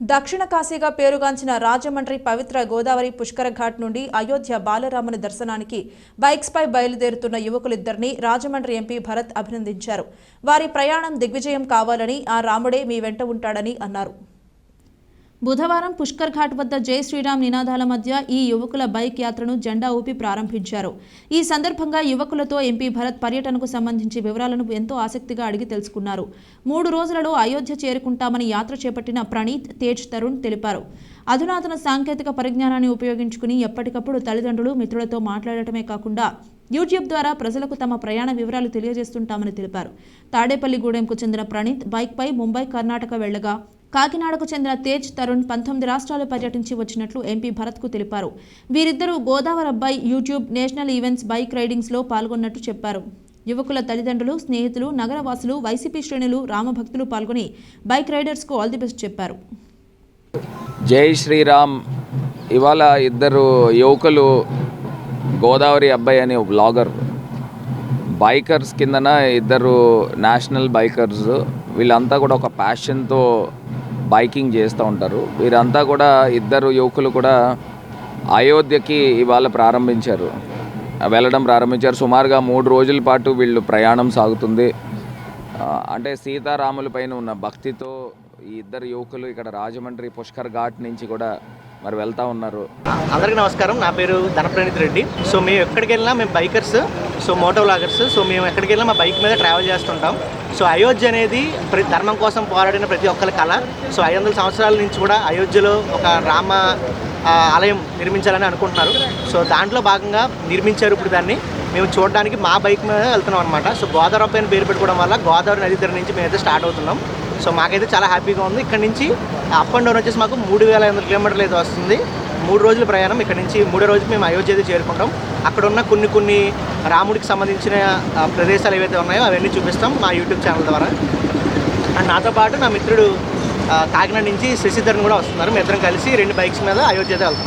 దక్షిణ కాశీగా పేరుగాంచిన రాజమండ్రి పవిత్ర గోదావరి పుష్కర ఘాట్ నుండి అయోధ్య బాలరాముని దర్శనానికి బైక్స్పై బయలుదేరుతున్న యువకులిద్దరిని రాజమండ్రి ఎంపీ భరత్ అభినందించారు. వారి ప్రయాణం దిగ్విజయం కావాలని ఆ రాముడే మీ వెంట ఉంటాడని అన్నారు. బుధవారం పుష్కర్ ఘాట్ వద్ద జై శ్రీరామ్ నినాదాల మధ్య ఈ యువకుల బైక్ యాత్రను జెండా ఊపి ప్రారంభించారు. ఈ సందర్భంగా యువకులతో ఎంపీ భరత్ పర్యటనకు సంబంధించి వివరాలను ఎంతో ఆసక్తిగా అడిగి తెలుసుకున్నారు. మూడు రోజులలో అయోధ్య చేరుకుంటామని యాత్ర చేపట్టిన ప్రణీత్ తేజ్ తరుణ్ తెలిపారు. అధునాతన సాంకేతిక పరిజ్ఞానాన్ని ఉపయోగించుకుని ఎప్పటికప్పుడు తల్లిదండ్రులు మిత్రులతో మాట్లాడటమే కాకుండా యూట్యూబ్ ద్వారా ప్రజలకు తమ ప్రయాణ వివరాలు తెలియజేస్తుంటామని తెలిపారు. తాడేపల్లిగూడెంకు చెందిన ప్రణీత్ బైక్పై ముంబై కర్ణాటక వెళ్ళగా కాకినాడకు చెందిన తేజ్ తరుణ్ పంతొమ్మిది రాష్ట్రాలు పర్యటించి వచ్చినట్లు ఎంపీ భరత్కు తెలిపారు. వీరిద్దరూ గోదావరి అబ్బాయి యూట్యూబ్ నేషనల్ ఈవెంట్స్ బైక్ రైడింగ్స్లో పాల్గొన్నట్టు చెప్పారు. యువకుల తల్లిదండ్రులు స్నేహితులు నగరవాసులు వైసీపీ శ్రేణులు రామభక్తులు పాల్గొని బైక్ రైడర్స్కు ఆల్ ది బెస్ట్ చెప్పారు. జై శ్రీరామ్. ఇవాళ ఇద్దరు యువకులు గోదావరి అబ్బాయి అనే బ్లాగర్. బైకర్స్ కిందన ఇద్దరు నేషనల్ బైకర్స్. వీళ్ళంతా కూడా ఒక ప్యాషన్తో బైకింగ్ చేస్తూ ఉంటారు. వీరంతా కూడా ఇద్దరు యువకులు కూడా అయోధ్యకి ఇవాళ ప్రారంభించారు. వెళ్ళడం ప్రారంభించారు. సుమారుగా మూడు రోజుల పాటు వీళ్ళు ప్రయాణం సాగుతుంది. అంటే సీతారాముల పైన ఉన్న భక్తితో ఈ ఇద్దరు యువకులు ఇక్కడ రాజమండ్రి పుష్కర్ ఘాట్ నుంచి కూడా మరి వెళ్తా ఉన్నారు. అందరికీ నమస్కారం. నా పేరు ధనప్రణీత్ రెడ్డి. సో మేము ఎక్కడికి వెళ్ళినా మేము bikers so moto vloggers so మేము ఎక్కడికి వెళ్ళినా మా బైక్ మీద ట్రావెల్ చేస్తుంటాం. సో అయోధ్య అనేది ప్రతి ధర్మం కోసం పోరాడిన ప్రతి ఒక్కరి కళ. సో ఐదు వందల సంవత్సరాల నుంచి కూడా అయోధ్యలో ఒక రామ ఆలయం నిర్మించాలని అనుకుంటున్నారు. సో దాంట్లో భాగంగా నిర్మించారు ఇప్పుడు దాన్ని. మేము చూడడానికి మా బైక్ మీద వెళ్తున్నాం అనమాట సో గోదావరి పైన పేరు పెట్టుకోవడం వల్ల గోదావరి నది దగ్గర నుంచి మేమైతే స్టార్ట్ అవుతున్నాం. సో మాకైతే చాలా హ్యాపీగా ఉంది. ఇక్కడ నుంచి అప్ అండ్ డౌన్ వచ్చేసి మాకు మూడు వేల ఐదు వందల కిలోమీటర్లు అయితే వస్తుంది. మూడు రోజుల ప్రయాణం. ఇక్కడ నుంచి మూడో రోజు మేము అయోధ్య అయితే చేరుకుంటాం. అక్కడ ఉన్న కొన్ని కొన్ని రాముడికి సంబంధించిన ప్రదేశాలు ఏవైతే ఉన్నాయో అవన్నీ చూపిస్తాం మా యూట్యూబ్ ఛానల్ ద్వారా. అండ్ నాతో పాటు నా మిత్రుడు కాకినాడ నుంచి శశిధర్ని కూడా వస్తున్నారు. మేము ఇద్దరం కలిసి రెండు బైక్స్ మీద అయోధ్య అయితే వెళ్తాం.